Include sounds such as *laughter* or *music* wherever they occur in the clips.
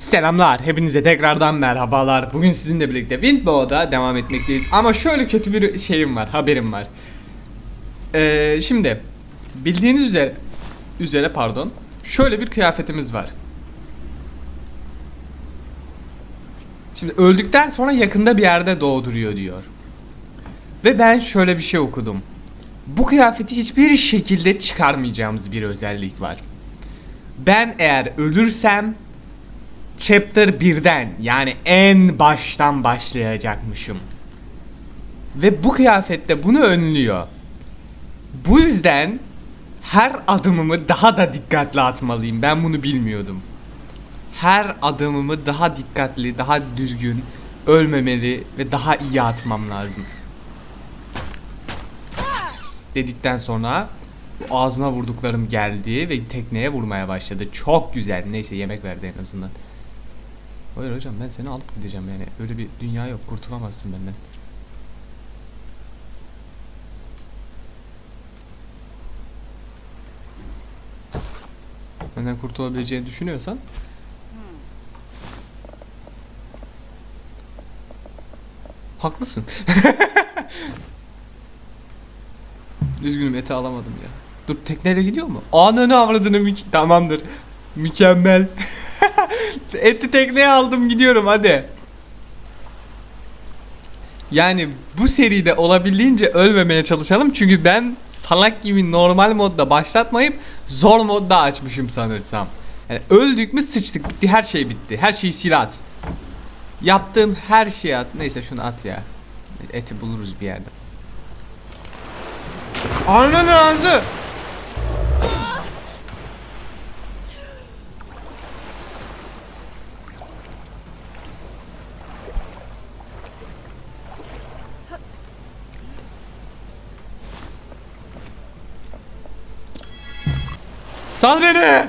Selamlar, hepinize tekrardan merhabalar. Bugün sizinle birlikte Windbow'da devam etmekteyiz. Ama şöyle kötü bir şeyim var, haberim var. Ee, şimdi, bildiğiniz üzere, üzere pardon, şöyle bir kıyafetimiz var. Şimdi öldükten sonra yakında bir yerde doğduruyor diyor. Ve ben şöyle bir şey okudum. Bu kıyafeti hiçbir şekilde çıkarmayacağımız bir özellik var. Ben eğer ölürsem Chapter 1'den yani en baştan başlayacakmışım. Ve bu kıyafette bunu önlüyor. Bu yüzden her adımımı daha da dikkatli atmalıyım. Ben bunu bilmiyordum. Her adımımı daha dikkatli, daha düzgün, ölmemeli ve daha iyi atmam lazım. Dedikten sonra ağzına vurduklarım geldi ve tekneye vurmaya başladı. Çok güzel. Neyse yemek verdi en azından. Hayır hocam ben seni alıp gideceğim yani. Öyle bir dünya yok. Kurtulamazsın benden. Benden kurtulabileceğini düşünüyorsan Haklısın. *laughs* Üzgünüm eti alamadım ya. Dur tekneyle gidiyor mu? Ananı avradını mük- tamamdır. Mükemmel. *laughs* *laughs* Eti tekneye aldım gidiyorum hadi. Yani bu seride olabildiğince ölmemeye çalışalım çünkü ben salak gibi normal modda başlatmayıp zor modda açmışım sanırsam. Yani öldük mü sıçtık bitti her şey bitti. Her şeyi sil at. Yaptığım her şeyi at. Neyse şunu at ya. Eti buluruz bir yerde. Ananın ağzı. Sal beni.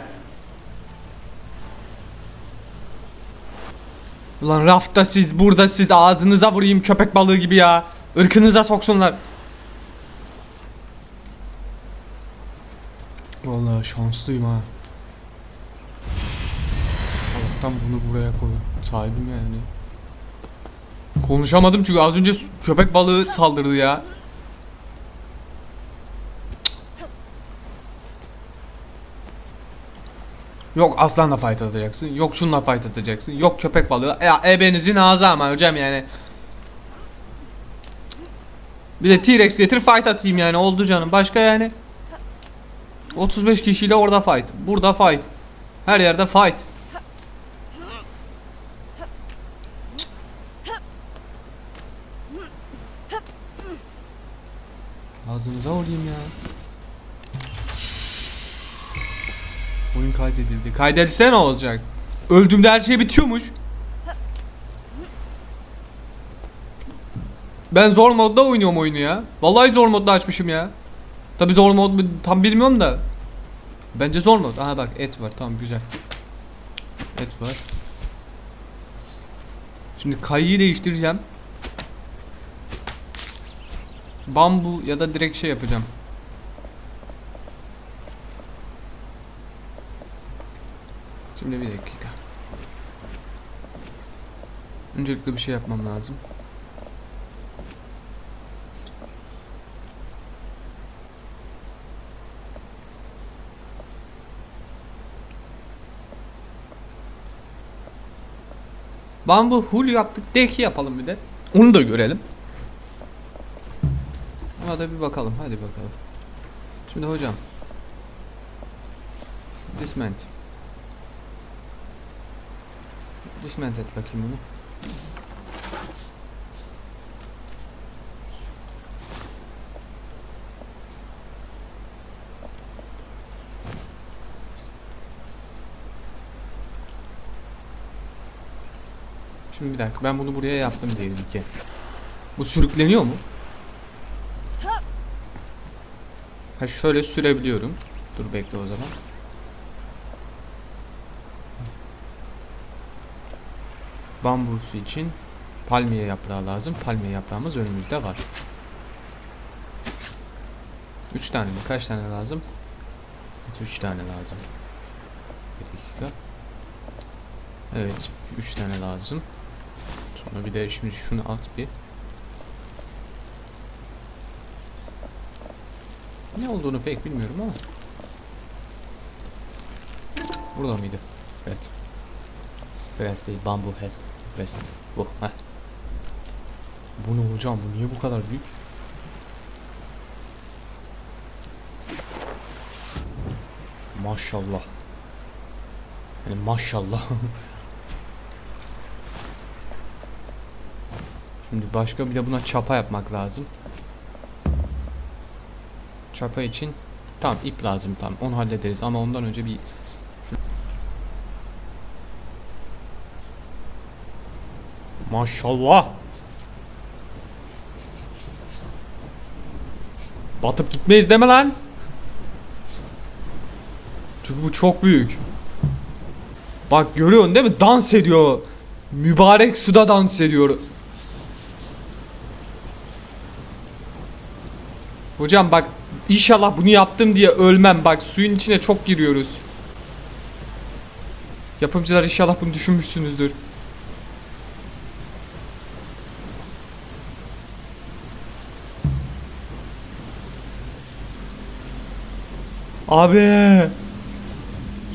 Ulan rafta siz, burada siz ağzınıza vurayım köpek balığı gibi ya. Irkınıza soksunlar. Vallahi şanslıyım ha. Allah'tan bunu buraya koy. Sahibim yani. Konuşamadım çünkü az önce köpek balığı saldırdı ya. Yok aslanla fight atacaksın. Yok şunla fight atacaksın. Yok köpek balığı. Ya ebenizin ağzı ama hocam yani. Bir de T-Rex getir fight atayım yani oldu canım. Başka yani. 35 kişiyle orada fight. Burada fight. Her yerde fight. Ağzınıza vurayım ya. Oyun kaydedildi. Kaydedilse ne olacak? Öldüğümde her şey bitiyormuş. Ben zor modda oynuyorum oyunu ya. Vallahi zor modda açmışım ya. Tabi zor mod tam bilmiyorum da. Bence zor mod. Aha bak et var tamam güzel. Et var. Şimdi kayıyı değiştireceğim. Bambu ya da direkt şey yapacağım. Şimdi bir dakika. Öncelikle bir şey yapmam lazım. Bambu hul yaptık. Deki yapalım bir de. Onu da görelim. Ona bir bakalım. Hadi bakalım. Şimdi hocam. Disment. Disment et bakayım bunu. Şimdi bir dakika ben bunu buraya yaptım diyelim ki. Bu sürükleniyor mu? Ha şöyle sürebiliyorum. Dur bekle o zaman. Bambusu için palmiye yaprağı lazım. Palmiye yaprağımız önümüzde var. 3 tane mi? Kaç tane lazım? 3 tane lazım. Bir dakika. Evet 3 tane lazım. Sonra bir de şimdi şunu at bir. Ne olduğunu pek bilmiyorum ama. Burada mıydı? Evet. Biraz değil, bambu has. Rest. Bu. Heh. Bu ne hocam? Bu niye bu kadar büyük? Maşallah. Yani maşallah. *laughs* Şimdi başka bir de buna çapa yapmak lazım. Çapa için tam ip lazım tam onu hallederiz ama ondan önce bir Maşallah. Batıp gitmeyiz deme lan. Çünkü bu çok büyük. Bak görüyorsun değil mi? Dans ediyor. Mübarek suda dans ediyor. Hocam bak inşallah bunu yaptım diye ölmem. Bak suyun içine çok giriyoruz. Yapımcılar inşallah bunu düşünmüşsünüzdür. Abi.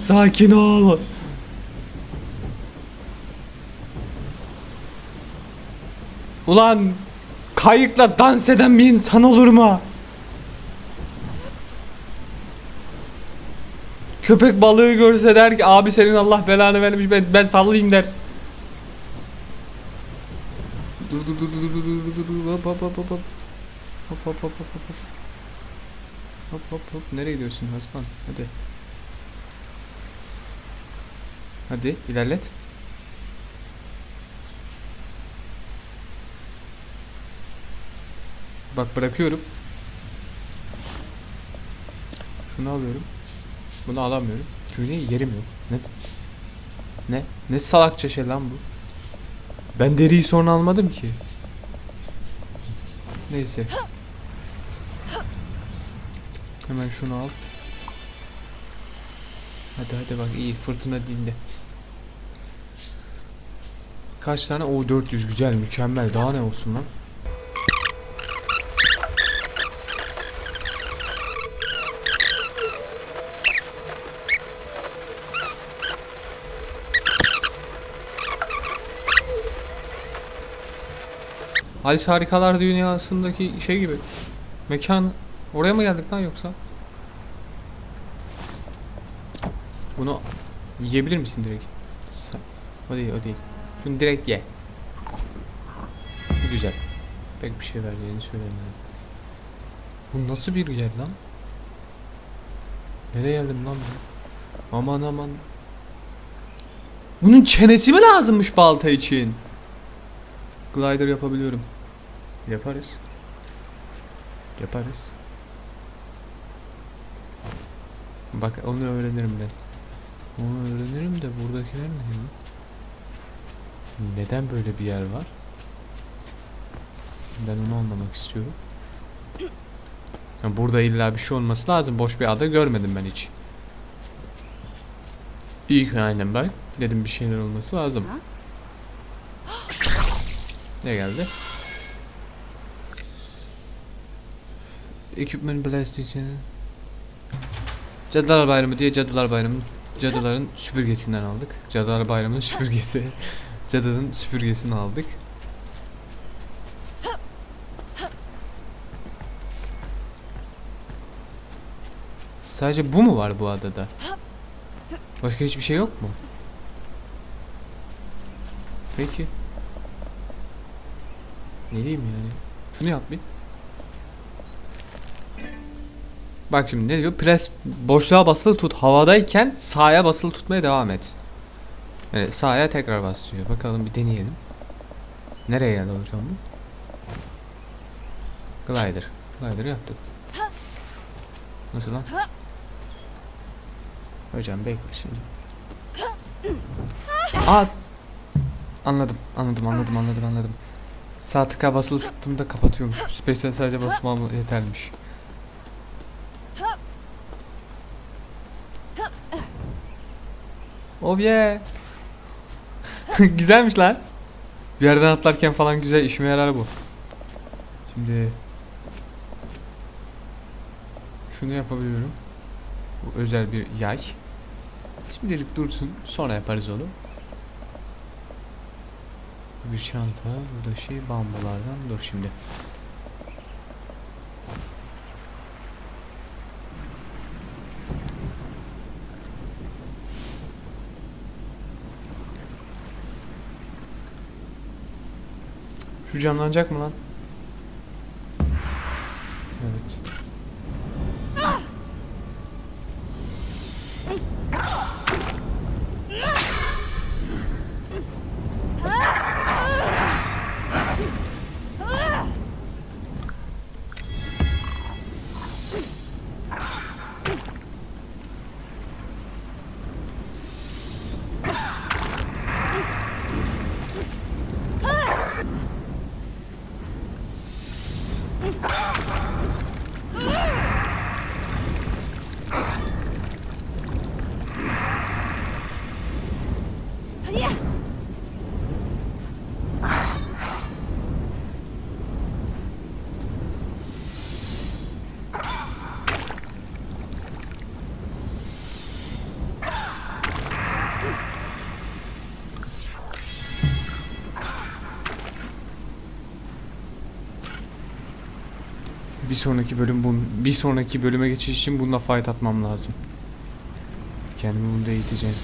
Sakin ol. Ulan kayıkla dans eden bir insan olur mu? Köpek balığı görse der ki abi senin Allah belanı vermiş ben, ben sallayayım der. Dur dur dur dur dur dur dur dur hop hop hop hop hop hop hop hop hop hop hop hop. Nereye gidiyorsun aslan hadi. Hadi ilerlet. Bak bırakıyorum. Şunu alıyorum. Bunu alamıyorum. Çünkü yerim yok. Ne? Ne? Ne salakça şey lan bu? Ben deriyi sonra almadım ki. Neyse Hemen şunu al. Hadi hadi bak iyi fırtına dindi. Kaç tane? O 400 güzel mükemmel. Daha ne olsun lan? Alice Harikalar Dünyası'ndaki şey gibi. Mekan Oraya mı geldik lan yoksa? Bunu yiyebilir misin direkt? O değil o değil. Şunu direkt ye. Güzel. Pek bir şey vereceğini söylemiyorum. Bu nasıl bir yer lan? Nereye geldim lan ben? Aman aman. Bunun çenesi mi lazımmış balta için? Glider yapabiliyorum. Yaparız. Yaparız. Bak onu öğrenirim ben. Onu öğrenirim de buradakiler ne? Neden böyle bir yer var? Ben onu anlamak istiyorum. Ya burada illa bir şey olması lazım. Boş bir ada görmedim ben hiç. İyi ki aynen bak. Dedim bir şeyler olması lazım. Ne geldi? Equipment Blastation Cadılar Bayramı diye Cadılar Bayramı Cadıların süpürgesinden aldık. Cadılar Bayramı'nın süpürgesi. *laughs* Cadının süpürgesini aldık. Sadece bu mu var bu adada? Başka hiçbir şey yok mu? Peki. Ne diyeyim yani? Şunu yap bir. Bak şimdi ne diyor? Pres boşluğa basılı tut. Havadayken sağa basılı tutmaya devam et. Evet sağa tekrar basıyor. Bakalım bir deneyelim. Nereye geldi hocam bu? Glider. Glider yaptık. Nasıl lan? Hocam bekle şimdi. Aa! Anladım, anladım, anladım, anladım, anladım. Sağ tıka basılı tuttuğumda kapatıyormuş. Space'e sadece basmam yetermiş. Oh yeah. *laughs* Güzelmiş lan. Bir yerden atlarken falan güzel işime yarar bu. Şimdi şunu yapabiliyorum. Bu özel bir yay. Şimdilik dursun. Sonra yaparız onu. Bir çanta. Burada şey bambulardan. Dur şimdi. Şu canlanacak mı lan? Evet. Bir sonraki bölüm bun bir sonraki bölüme geçiş için bununla fight atmam lazım. Kendimi bunda eğiteceğim.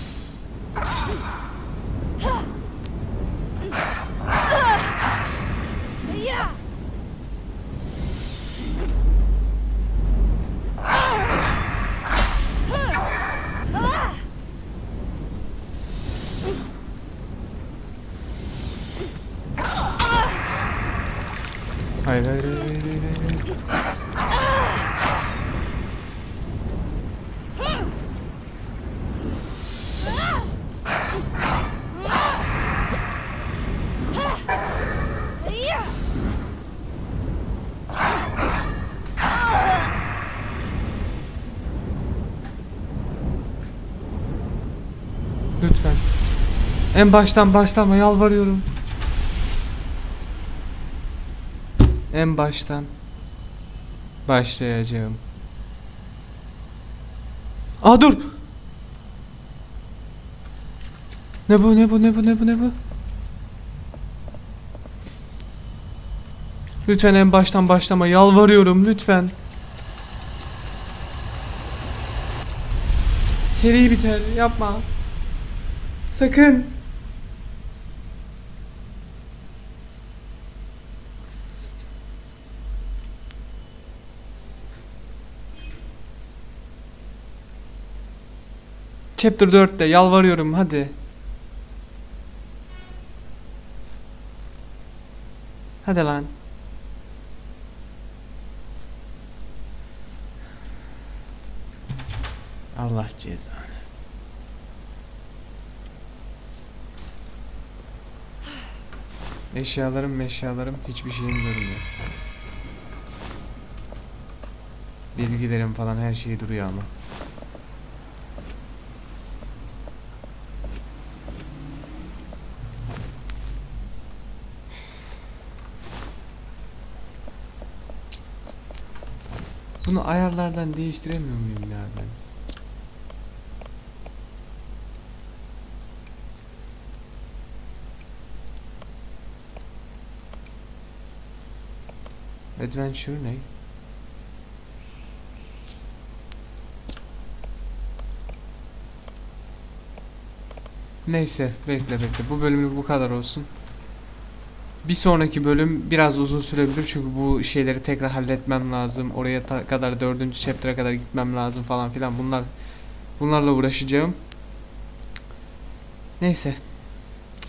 En baştan başlama yalvarıyorum. En baştan başlayacağım. Aa dur. Ne bu ne bu ne bu ne bu ne bu? Lütfen en baştan başlama yalvarıyorum lütfen. Seri biter yapma. Sakın. Chapter 4'te yalvarıyorum hadi. Hadi lan. Allah cezanı. Eşyalarım eşyalarım hiçbir şeyim görünmüyor. Bilgilerim falan her şey duruyor ama. Bunu ayarlardan değiştiremiyor muyum ya ben? Adventure ne? Neyse bekle bekle bu bölümlük bu kadar olsun. Bir sonraki bölüm biraz uzun sürebilir çünkü bu şeyleri tekrar halletmem lazım. Oraya kadar dördüncü chapter'a kadar gitmem lazım falan filan. Bunlar bunlarla uğraşacağım. Neyse.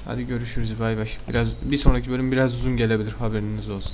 Hadi görüşürüz bay bay. Biraz bir sonraki bölüm biraz uzun gelebilir haberiniz olsun.